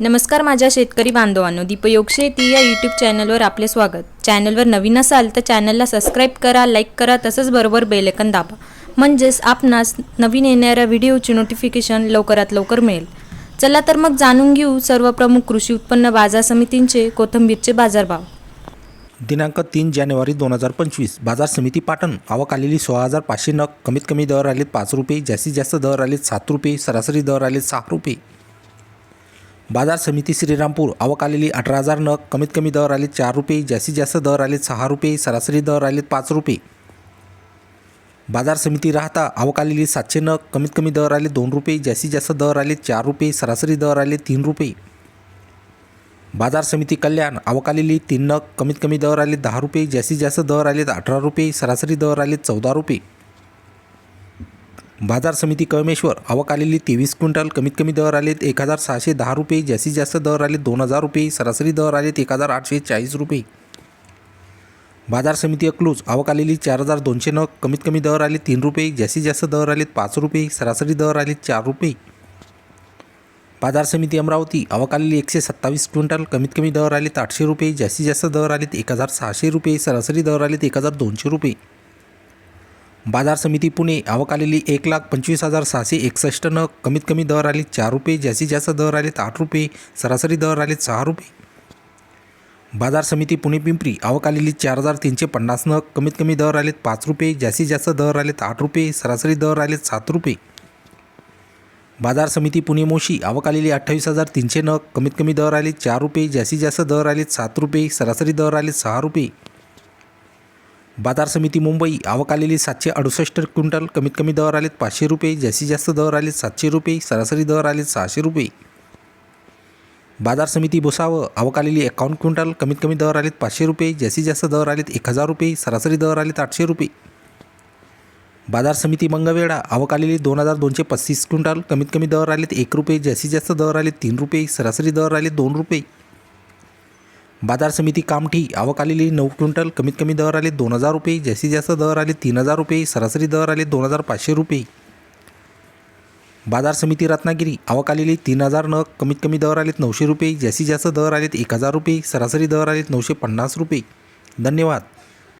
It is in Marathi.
नमस्कार माझ्या शेतकरी बांधवांनो दीपयोग शेती या यूट्यूब चॅनलवर आपले स्वागत. चॅनलवर नवीन असाल तर चॅनलला सबस्क्राईब करा लाईक करा तसंच बरोबर बेलेकन दाबा. म्हणजेच आपणास नवीन येणाऱ्या व्हिडिओची नोटिफिकेशन लवकरात लवकर मिळेल. चला तर मग जाणून घेऊ सर्व प्रमुख कृषी उत्पन्न बाजार समितींचे कोथिंबीरचे बाजारभाव. दिनांक तीन जानेवारी दोन हजार पंचवीस बाजार समिती पाटण आवक आलेली सोळा हजार पाचशे नग कमीत कमी दर आलेत पाच रुपये जास्तीत जास्त दर आलेत सात रुपये सरासरी दर आलेत सहा रुपये. बाजार समिती श्रीरामपूर. आवक आलेली अठरा हजार नग कमीत कमी दर आले चार रुपये जास्तीत जास्त दर आले सहा रुपये सरासरी दर आलेत पाच रुपये. बाजार समिती राहता आवक आलेली सातशे नग कमीत कमी दर आले दोन रुपये जास्तीत जास्त दर आले चार रुपये सरासरी दर आले तीन रुपये. बाजार समिती कल्याण आवक आलेली तीन नग कमीत कमी दर आले दहा रुपये जास्तीत जास्त दर आलेत अठरा रुपये सरासरी दर आले चौदा रुपये. बाजार समिती कळमेश्वर आवक आलेली तेवीस क्विंटल कमीत कमी दर आलेत एक हजार सहाशे दहा रुपये जास्तीत जास्त दर आलेत दोन हजार रुपये सरासरी दर आलेत एक हजार आठशे चाळीस रुपये. बाजार समिती अक्लूज आवक आलेली चार हजार दोनशे नग कमीत कमी दर आले तीन रुपये जास्तीत जास्त दर आलेत पाच रुपये सरासरी दर आलेत चार रुपये. बाजार समिती अमरावती आवक आलेली एकशे सत्तावीस क्विंटल कमीत कमी दर आलेत आठशे रुपये जास्तीत जास्त दर आलेत एक हजार सहाशे रुपये सरासरी दर आलेत एक हजार दोनशे रुपये. बाजार समिती पुणे आवक आलेली एक लाख पंचवीस हजार सहाशे एकसष्ट नग कमीत कमी दर आले चार रुपये जास्तीत जास्त दर आलेत आठ रुपये सरासरी दर आलेत सहा रुपये. बाजार समिती पुणे पिंपरी आवक आलेली चार हजार तीनशे पन्नास नग कमीत कमी दर आलेत पाच रुपये जास्तीत जास्त दर आलेत आठ रुपये सरासरी दर आलेत सात रुपये. बाजार समिती पुणे मोशी आवक आलेली अठ्ठावीस हजार तीनशे नग कमीत कमी दर आले चार रुपये जास्तीत जास्त दर आलेत सात रुपये सरासरी दर आले सहा रुपये. बाजार समिती मुंबई आवक आलेली सातशे अडुसष्ट क्विंटल कमीत कमी दर आलेत पाचशे रुपये जास्तीत जास्त दर आलेत सातशे रुपये सरासरी दर आलेत सहाशे रुपये. बाजार समिती भुसावळ आवक आलेली एकावन्न क्विंटल कमीत कमी दर आलेत पाचशे रुपये जास्तीत जास्त दर आलेत एक हजार रुपये सरासरी दर आलेत आठशे रुपये. बाजार समिती मंगळवेढा आवक आलेली दोन हजार दोनशे पस्तीस क्विंटल कमीत कमी दर आलेत एक रुपये जास्तीत जास्त दर आलेत तीन रुपये सरासरी दर आले दोन रुपये. बाजार समिती कामठी आवक आलेली नऊ क्विंटल कमीत कमी दर आले दोन हजार रुपये जास्तीत जास्त दर आले तीन हजार रुपये सरासरी दर आले दोन हजार पाचशे रुपये. बाजार समिती रत्नागिरी आवक आलेली तीन हजार नग कमीत कमी दर आलेत नऊशे रुपये जास्तीत जास्त दर आलेत एक हजार रुपये सरासरी दर आलेत नऊशे पन्नास रुपये. धन्यवाद.